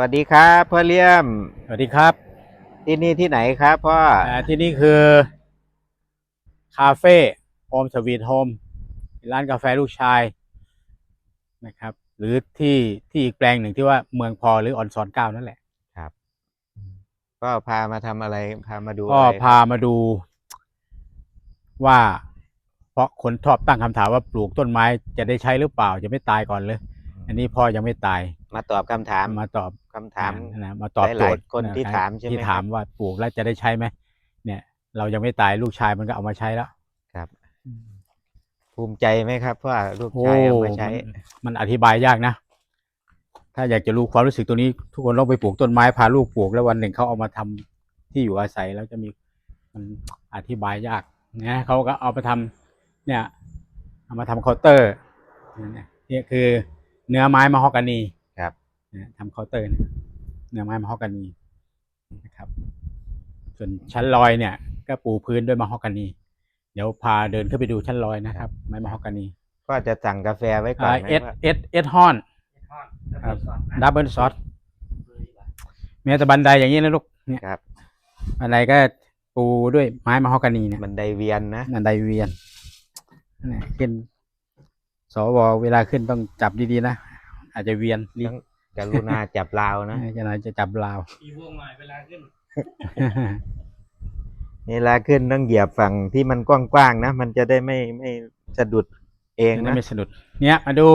วัสดีครับพ่อเลี่ยม สวัสดีครับ ที่นี่ที่ไหนครับพ่ออ่าที่นี่คือ คาเฟ่โฮมสวีทโฮมร้านกาแฟลูกชายนะครับ หรือที่ที่อีกแปลงหนึ่งที่ว่าเมืองพอหรือออนซอนเก้านั่นแหละก็พามาทำอะไรพามาดูก็อะไรพามาดูว่า เพราะคนชอบตั้งคำถามว่าปลูกต้นไม้จะได้ใช้หรือเปล่า จะไม่ตายก่อนเลย อันนี้พ่อยังไม่ตายมาตอบคำถามมาตอบคำถาม นะมาตอบหโจลายทย์ๆคนที่ะถามใช่ไหมที่ถามว่าปลูกแล้วจะได้ใช้ไหมเนี่ย เรายังไม่ตายลูกชายมันก็เอามาใช้แล้วครับ ภูมิใจไหมครับว่าลูกชายเอามาใช้มันมันอธิบายยากนะ ถ้าอยากจะรู้ความรู้สึกตัวนี้ ทุกคนต้องไปปลูกต้นไม้พาลูกปลูกแล้ววันหนึ่งเขาเอามาทำที่อยู่อาศัยแล้วจะมีมันอธิบายยากนะเขาก็เอามาทำเนี่ย เอามาทำเคาน์เตอร์เนี่ยนี่คือ เนื้อไม้มะฮอกกานีครับนะทำเคาน์เตอร์เนี่ยเนื้อไม้มะฮอกกานีนะครับ ส่วนชั้นลอยเนี่ย ก็ปูพื้นด้วยมะฮอกกานี เดี๋ยวพาเดินขึ้นไปดูชั้นลอยนะครับ ไม้มะฮอกกานี ก็จะสั่งกาแฟไว้ก่อนไหมเอสว่าเอสเอสฮอนครับดับเบิลซอสแม้แต่บันไดอย่างนี้นะลูกเนี่ยครับบันไดก็ปูด้วยไม้มะฮอกกานีเนี่ยมันไดเวียนนะบันไดเวียนเนี่ยขึ้น สวเวลาขึ้นต้องจับดีๆนะ อาจจะเวียนลิ้ต้นองกรุณาจับราวนะจะนาจะจับราวอีวงหน่อยเวลาขึ้น เวลาขึ้นต้องเหยียบฝั่งที่มันกว้างๆนะ มันจะได้ไม่ไม่สะดุดเองนั่นะนไม่สะดุด เนี่ยมาดู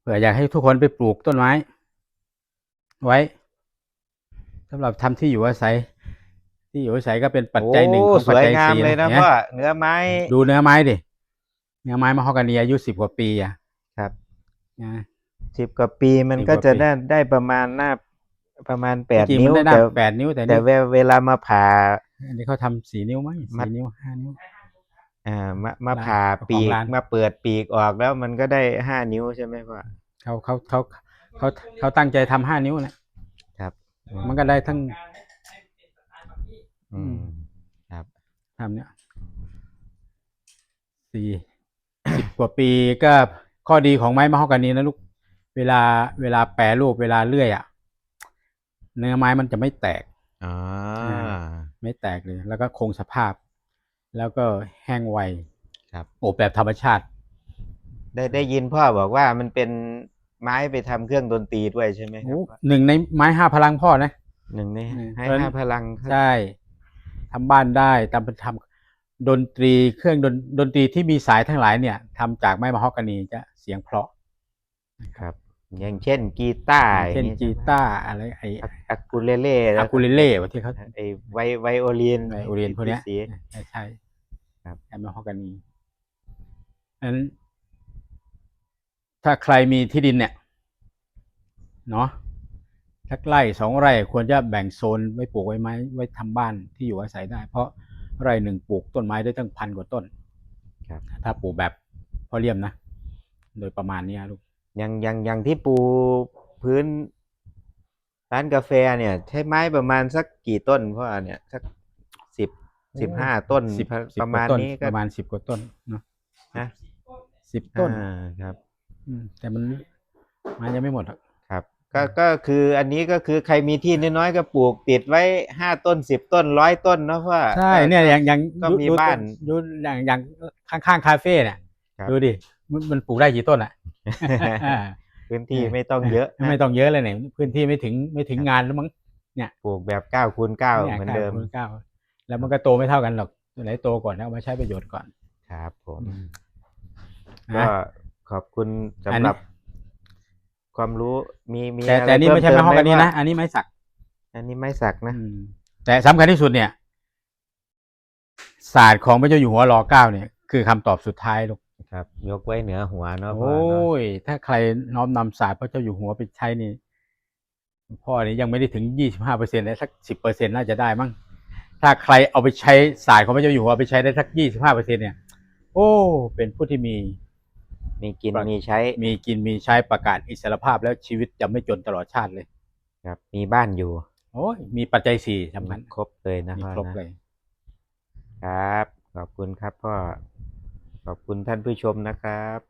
เผื่ออยากให้ทุกคนไปปลูกต้นไม้ ไว้สำหรับทำที่อยู่อาศัย ที่อยู่อาศัยก็เป็นปัจจัยหนึ่งโอ้ของสปัจวยจัยงามสี่เลยนะห็พ่ไหอมเนื้อไม้ ดูเนื้อไม้ดิเนื้อไม้มะฮอกกานีอายุสิบกว่าปีอะครับ นะ สิบกว่าปีมันสิบก็กว่าจะปี ได้ได้ประมาณหน้าประมาณแปดจริงนิ้วมันได้แต่แปดนิ้วแต่แต่นี่เวเวลามาผ่า อันนี้เขาทำสี่นิ้วมั้งมัด สี่นิ้วห้านิ้ว อ่ามามาร้านผ่าเจ้าของปีกร้าน มาเปิดปีกออกแล้วมันก็ได้ห้านิ้วใช่ไหมพ่อ เขาเขาเขาเขาเขาตั้งใจทำห้านิ้วนะครับ มันก็ได้ทั้ง อืมทำเนี่ยสี่สิบกว่าปีก็ข้อดีของไม้มะฮอกกานีนะลูก เวลาเวลาแปรรูปเวลาเลื่อยอะเนื้อไม้มันจะไม่แตกอ่าไม่แตกเลย แล้วก็คงสภาพ แล้วก็แห้งไวครับอบแบบธรรมชาติ ได้ได้ยินพ่อบอกว่ามันเป็นไม้ไปทำเครื่องดนตรีด้วยใช่ไหมครับหนึ่งในไม้ห้าพลังพ่อนะหนึ่งในอืมให้เพราะห้าพลังครับใช่ ทำบ้านได้ทำเป็นทำดนตรีเครื่องดนดนตรีที่มีสายทั้งหลายเนี่ยทำจากไม้มะฮอกกานีจะเสียงเพราะครับ อย่างเช่นกีตาร์เช่นอย่างกีนี้ตาร์อะไรไออะอะคูเลเล่อากูเลเล่ที่เขาไอไวไวโอลินไวโอลินพวกเนี้ยสีใช่ใช่ครับไอ้มะฮอกกานีนั้นถ้าใครมีที่ดินเนี่ยเนาะ สักไร่สองไร่ควรจะแบ่งโซนไว้ปลูกไว้ไม้ไว้ทำบ้านที่อยู่อาศัยได้ เพราะไร่หนึ่งปลูกต้นไม้ได้ตั้งพันกว่าต้นครับถ้าปลูกแบบพอเรียมนะ โดยประมาณเนี้ยลูกอย่างอย่างอย่างที่ปูพื้นร้านกาแฟเนี่ย ใช้ไม้ประมาณสักกี่ต้นพ่อเนี่ยสักสิบสิบห้าต้นสิบประสิบประกมาว่าณต้นนี้ก็ประมาณสิบกว่าต้นเนาะนะสิบต้นอ่าครับอืมแต่มันมันยังไม่หมดอะครับก็ ก็คืออันนี้ก็คือใครมีที่น้อยๆก็ปลูกติดไว้ห้าต้นสิบต้นร้อยต้นเนาะพ่อใช่ก็เนี่ยอย่างอย่างก็มีดูบ้านดูอย่างอย่างข้างๆคาเฟ่เนี่ยครับดูดิมันมันปลูกได้กี่ต้นอะพื้นที่ไม่ต้องเยอะนะไม่ต้องเยอะเลยเนี่ยพื้นที่ไม่ถึงไม่ถึงงานแล้วมั้งปลูกแบบเก้าคูณเก้าเนี่ยเหมือนเดิมก้าคูณเก้าแล้วมันก็โตไม่เท่ากันหรอกตัวไหนโตก่อนแล้วเอามาใช้ประโยชน์ก่อนครับผมนะก็ขอบคุณอัสำนหนี้รับ ความรู้มีมีแต่อะไรแต่อันนี่ไม่ใช่เพิ่ไม้ฮอกกานีเตินะอันนี้ไม้สัก อันนี้ไม้สักนะอืมแต่สำคัญที่สุดเนี่ย ศาสตร์ของพระเจ้าอยู่หัวรอเก้าเนี่ย คือคำตอบสุดท้ายลูกครับ ยกไว้เหนือหัวเนาะพ่อโอ้เนาะยถ้าใครน้อมนำศาสตร์พระเจ้าอยู่หัวไปใช้นี่พ่อนี่ยังไม่ได้ถึงยี่สิบห้าเปอร์เซ็นต์เลยสักสิบเปอร์เซ็นต์น่าจะได้มั้งถ้าใครเอาไปใช้ศาสตร์ของพระเจ้าอยู่หัวไปใช้ได้สักยี่สิบห้าเปอร์เซ็นต์เนี่ย โอ้ เป็นผู้ที่มี มีกินปรับมีใช้ มีกินมีใช้ประกาศอิสรภาพแล้วชีวิตจะไม่จนตลอดชาติเลยครับ มีบ้านอยู่ โอ้ยมีปัจจัยสี่สำคัญครบเลยนะมีพ่อครบนะเลย ครับ ขอบคุณครับพ่อขอบคุณท่านผู้ชมนะครับ